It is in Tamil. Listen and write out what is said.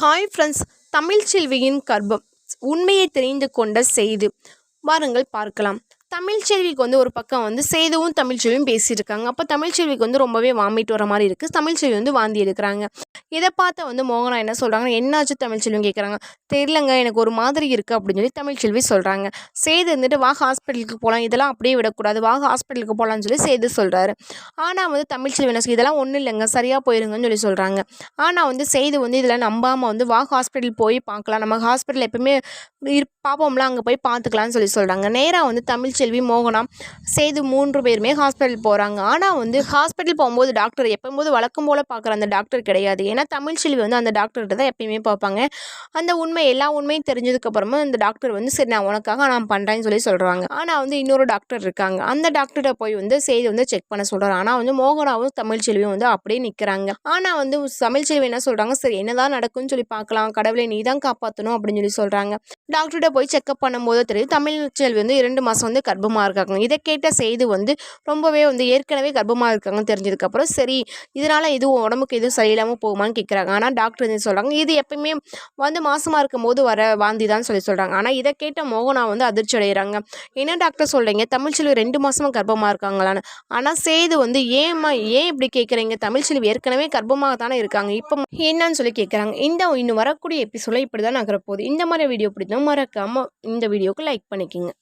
ஹாய் ஃப்ரெண்ட்ஸ் தமிழ்ச்செல்வியின் கர்ப்பம். உண்மையை தெரிந்து கொண்ட செய்து. வாருங்கள் பார்க்கலாம். தமிழ்ச்செல்விக்கு வந்து ஒரு பக்கம் வந்து சேதுவும் தமிழ்ச்செல்வியும் பேசியிருக்காங்க. அப்போ தமிழ்ச்செல்விக்கு வந்து ரொம்பவே வாமிட் வர மாதிரி இருக்குது தமிழ்ச்செல்வி வந்து வாந்தி எடுக்கிறாங்க. இதை பார்த்து வந்து மோகனா என்ன சொல்கிறாங்க என்னாச்சு தமிழ்ச்செல்வியும் கேட்குறாங்க தெரிலங்க எனக்கு ஒரு மாதிரி இருக்குது அப்படின்னு சொல்லி தமிழ்ச்செல்வி சொல்கிறாங்க சேது இருந்துட்டு வா ஹாஸ்பிட்டலுக்கு போகலாம் இதெல்லாம் அப்படியே விடக்கூடாது. வா ஹாஸ்பிட்டலுக்கு போகலான்னு சொல்லி சேது சொல்கிறாரு ஆனால் வந்து தமிழ்ச்செல்வி என்ன இதெல்லாம் ஒன்றும் இல்லைங்க. சரியாக போயிருங்கன்னு சொல்லி சொல்கிறாங்க ஆனால் வந்து செய்து வந்து இதில் நம்பாமல் வந்து வா ஹாஸ்பிட்டல் போய் பார்க்கலாம். நம்ம ஹாஸ்பிட்டல் எப்பவுமே இரு பார்ப்போம்ல அங்கே போய் பார்த்துக்கலாம்னு சொல்லி சொல்கிறாங்க நேராக வந்து தமிழ் தமிழ்ச்செல்வி மோகனா சேது மூன்று பேருமே ஹாஸ்பிட்டல் போகிறாங்க ஆனால் வந்து ஹாஸ்பிட்டல் போகும்போது டாக்டர் எப்போம்போது வழக்கம் போல் பார்க்குற அந்த டாக்டர் கிடையாது. ஏன்னா தமிழ்ச்செல்வி வந்து அந்த டாக்டர்கிட்ட தான் எப்பயுமே பார்ப்பாங்க. அந்த உண்மை எல்லா உண்மையும் தெரிஞ்சதுக்கப்புறமா அந்த டாக்டர் வந்து சரி நான் உனக்காக நான் பண்ணுறேன்னு சொல்லி சொல்கிறாங்க ஆனால் வந்து இன்னொரு டாக்டர் இருக்காங்க. அந்த டாக்டர்கிட்ட போய் வந்து செய்தி வந்து செக் பண்ண சொல்கிறாங்க ஆனால் வந்து மோகனாவும் தமிழ்ச்செல்வியும் வந்து அப்படியே நிற்கிறாங்க ஆனால் வந்து தமிழ்ச்செல்வி என்ன சொல்கிறாங்க சரி என்னதான் நடக்கும்னு சொல்லி பார்க்கலாம். கடவுளை நீ தான் காப்பாற்றணும் அப்படின்னு சொல்லி சொல்கிறாங்க டாக்டர்கிட்ட போய் செக்அப் பண்ணும்போது தெரியுது தமிழ்ச்செல்வி வந்து இரண்டு மாதம் வந்து கர்ப்பமாக இருக்காங்க. இதை கேட்ட செய்தி வந்து ரொம்பவே வந்து ஏற்கனவே கர்ப்பமாக இருக்காங்கன்னு தெரிஞ்சதுக்கப்புறம் சரி இதனால் எதுவும் உடம்புக்கு எதுவும் சரியில்லாமல் போகுமான்னு கேட்குறாங்க ஆனால் டாக்டர் வந்து சொல்கிறாங்க இது எப்பயுமே வந்து மாசமாக இருக்கும் போது வர வாந்தி தான் சொல்லி சொல்கிறாங்க ஆனால் இதை கேட்ட மோகனா வந்து அதிர்ச்சி அடைகிறாங்க என்ன டாக்டர் சொல்கிறீங்க தமிழ்ச்செல்வி ரெண்டு மாதமாக கர்ப்பமாக இருக்காங்களான்னு. ஆனால் சேது வந்து ஏம்மா ஏன் இப்படி கேட்குறீங்க தமிழ்ச்செல்வி ஏற்கனவே கர்ப்பமாக தானே இருக்காங்க. இப்போ என்னன்னு சொல்லி கேட்குறாங்க இந்த இன்னும் வரக்கூடிய எபிசோட இப்படி தான் நகரப்போகுது. இந்த மாதிரி வீடியோ பிடித்தோம் மறக்காமல் இந்த வீடியோக்கு லைக் பண்ணிக்கோங்க.